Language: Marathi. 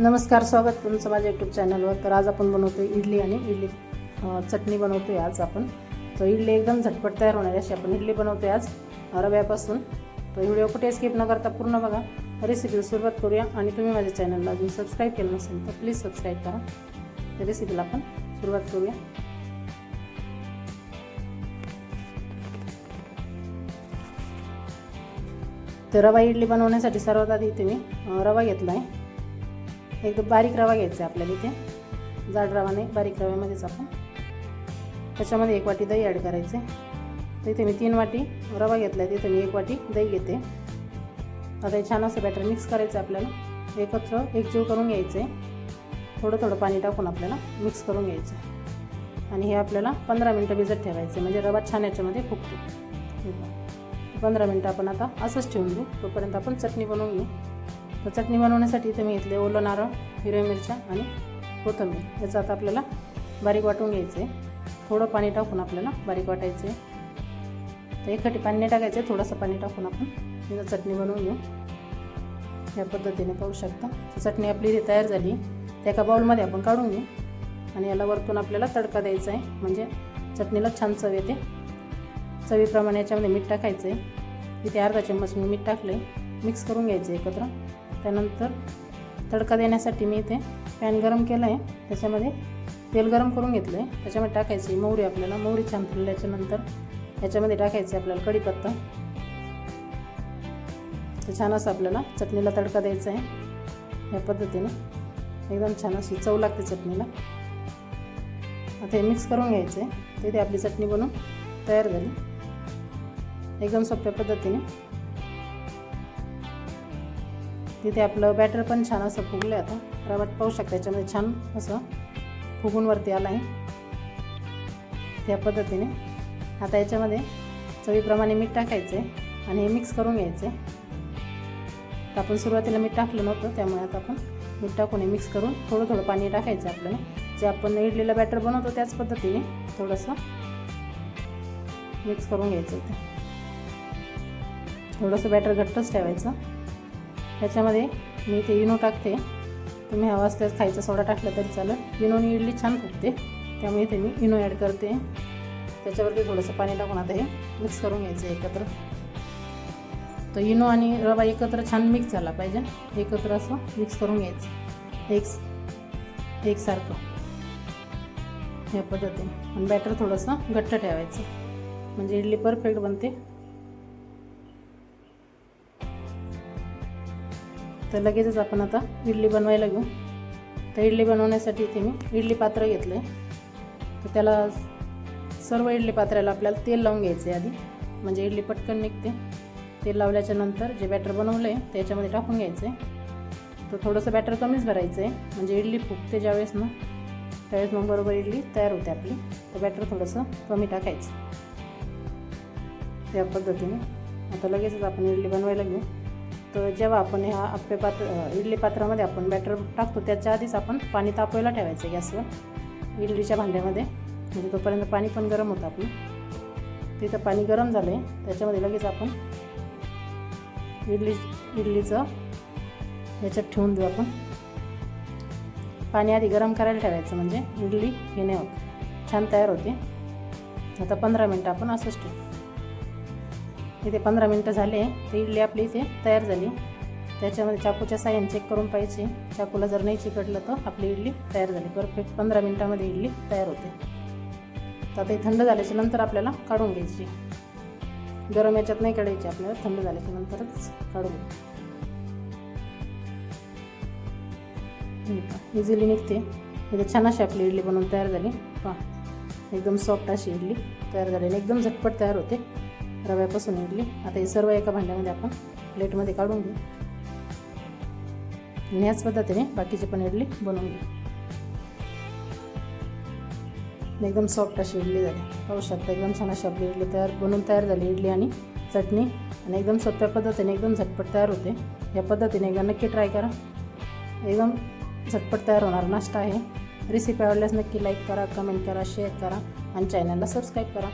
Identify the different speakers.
Speaker 1: नमस्कार स्वागत तुमचं माझ्या यूट्यूब चॅनलवर तर आज आपण बनवतो इडली आणि इडली चटणी बनवतो आहे आज आपण. तर इडली एकदम झटपट तयार होणार अशी आपण इडली बनवतो आहे आज रव्यापासून. तर व्हिडिओ कुठे स्किप न करता पूर्ण बघा. रेसिपीला सुरुवात करूया आणि तुम्ही माझ्या चॅनलला अजून सबस्क्राईब केलं नसेल तर प्लीज सबस्क्राईब करा. तर रेसिपीला आपण सुरुवात करूया. तर रवा इडली बनवण्यासाठी सर्वात आधी इथे मी रवा घेतला आहे एकदम बारीक रवा घ्यायचा आहे आपल्याला इथे. जाड रवा नाही बारीक रव्यामध्येच आपण. त्याच्यामध्ये एक वाटी दही ॲड करायचे. तर इथे मी तीन वाटी रवा घेतला आहे तिथे मी एक वाटी दही घेते. आता हे छान असं बॅटर मिक्स करायचं आहे आपल्याला. एकत्र एकजीव करून घ्यायचं. आहे थोडं थोडं पाणी टाकून आपल्याला मिक्स करून घ्यायचं आहे. आणि हे आपल्याला पंधरा मिनटं भिजत ठेवायचं म्हणजे रवा छान याच्यामध्ये फुगतो. पंधरा मिनटं आपण आता असंच ठेवून देऊ. तोपर्यंत आपण चटणी बनवून घेऊ. तर चटणी बनवण्यासाठी इथे मी घेतले ओलं नारळ हिरव्या मिरच्या आणि कोथंबीर. याचं आता आपल्याला बारीक वाटून घ्यायचं आहे थोडं पाणी टाकून आपल्याला बारीक वाटायचं आहे तर एकखटी पाणी टाकायचं आहे थोडंसं पाणी टाकून आपण तिथं चटणी बनवून घेऊ. या पद्धतीने पाहू शकता. चटणी आपली इथे तयार झाली. त्या एका बाउलमध्ये आपण काढून घेऊ. आणि याला वरतून आपल्याला तडका द्यायचा आहे म्हणजे चटणीला छान चव येते. चवीप्रमाणे याच्यामध्ये मीठ टाकायचं आहे इथे अर्धा चम्मच मी मीठ टाकलं आहे मिक्स करून घ्यायचं एकत्र. त्यानंतर तडका देण्यासाठी मी इथे पॅन गरम केलं आहे त्याच्यामध्ये तेल गरम करून घेतलं आहे त्याच्यामध्ये टाकायची मोहरी आपल्याला. मोहरी छान फुलल्याच्यानंतर याच्यामध्ये टाकायची आहे आपल्याला कढीपत्ता. तर छान असं आपल्याला चटणीला तडका द्यायचा आहे या पद्धतीने एकदम छान अशी चव लागते चटणीला. आता हे मिक्स करून घ्यायचं आहे तिथे आपली चटणी बनवून तयार झाली. एकदम सोप्या पद्धतीने तिथे आपलं बॅटर पण छान असं फुगलं आहे आता रवा पाहू शकता याच्यामध्ये छान असं फुगून वरती आलं आहे त्या पद्धतीने. आता याच्यामध्ये चवीप्रमाणे मीठ टाकायचं आहे आणि हे मिक्स करून घ्यायचं आहे तर आपण सुरुवातीला मीठ टाकलं नव्हतं त्यामुळे आता आपण मीठ टाकून हे मिक्स करून थोडं थोडं पाणी टाकायचं आहे आपल्याला. जे आपण इडलीला बॅटर बनवतो त्याच पद्धतीने थोडंसं मिक्स करून घ्यायचं इथे. थोडंसं बॅटर घट्टच ठेवायचं. ह्याच्यामध्ये मी इथे इनो टाकते. तुम्ही हवा असल्यास खायचा सोडा टाकला तरी चालेल. इनोनी इडली छान फुगते. त्यामुळे इथे मी इनो ॲड करते. त्याच्यावरती थोडंसं पाणी टाकून आता हे मिक्स करून घ्यायचं एकत्र. तर इनो आणि रवा एकत्र छान मिक्स झाला पाहिजे. एकत्र असं मिक्स करून घ्यायचं. एक एकसारखं ह्या पद्धतीने. आणि बॅटर थोडंसं घट्ट ठेवायचं. म्हणजे इडली परफेक्ट बनते. तर लगेचच आपण आता इडली बनवायला घेऊ. तर इडली बनवण्यासाठी इथे मी इडली पात्र घेतलं आहे तर त्याला सर्व इडली पात्राला आपल्याला तेल लावून घ्यायचं आहे आधी. म्हणजे इडली पटकन निघते. तेल लावल्याच्या नंतर जे बॅटर बनवलं आहे त्याच्यामध्ये टाकून घ्यायचं आहे तर थोडंसं बॅटर कमीच भरायचं आहे म्हणजे इडली फुगते ज्यावेळेस ना त्यावेळेस मग बरोबर इडली तयार होते आपली. तर बॅटर थोडंसं कमी टाकायचं. त्या पद्धतीने. आता लगेचच आपण इडली बनवायला घेऊ. तर जेव्हा आपण ह्या आप्पे पात्र इडली पात्रामध्ये आपण बॅटर टाकतो त्याच्या आधीच आपण पाणी तापवायला ठेवायचं गॅसवर इडलीच्या भांड्यामध्ये. म्हणजे तोपर्यंत पाणी पण गरम होतं आपलं. तिथं पाणी गरम झालं आहे त्याच्यामध्ये लगेच आपण इडली इडलीचं याच्यात ठेवून देऊ आपण. पाणी आधी गरम करायला ठेवायचं म्हणजे इडली हे नाही होत. छान तयार होते. आता पंधरा मिनटं आपण असंच ठेवू. इथे पंधरा मिनटं झाले तर इडली आपली इथे तयार झाली. त्याच्यामध्ये चाकूच्या साह्याने चेक करून पाहिजे चाकूला जर नाही चिकटलं तर आपली इडली तयार झाली. परफेक्ट पंधरा मिनटामध्ये इडली तयार होते. तर आता थंड झाल्याच्यानंतर आपल्याला काढून घ्यायची. गरम याच्यात नाही काढायची आपल्याला. थंड झाल्याच्या नंतरच काढून इझिली निघते. इथे छान अशी आपली इडली बनवून तयार झाली. पहा एकदम सॉफ्ट अशी इडली तयार झाली आणि एकदम झटपट तयार होते. रव्यापासून इडली. आता हे सर्व एका भांड्यामध्ये आपण प्लेटमध्ये काढून घेऊ. आणि ह्याच पद्धतीने बाकीची पण इडली बनवून घेऊ. एकदम सॉफ्ट अशी इडली झाली. पाहू शकता एकदम छान अशी आपली इडली तयार बनवून तयार झाली इडली आणि चटणी. आणि एकदम सोप्या पद्धतीने एकदम झटपट तयार होते. या पद्धतीने एकदा नक्की ट्राय करा. एकदम झटपट तयार होणार नाश्ता आहे. रेसिपी आवडल्यास नक्की लाईक करा कमेंट करा शेअर करा. आणि चॅनलला सबस्क्राईब करा.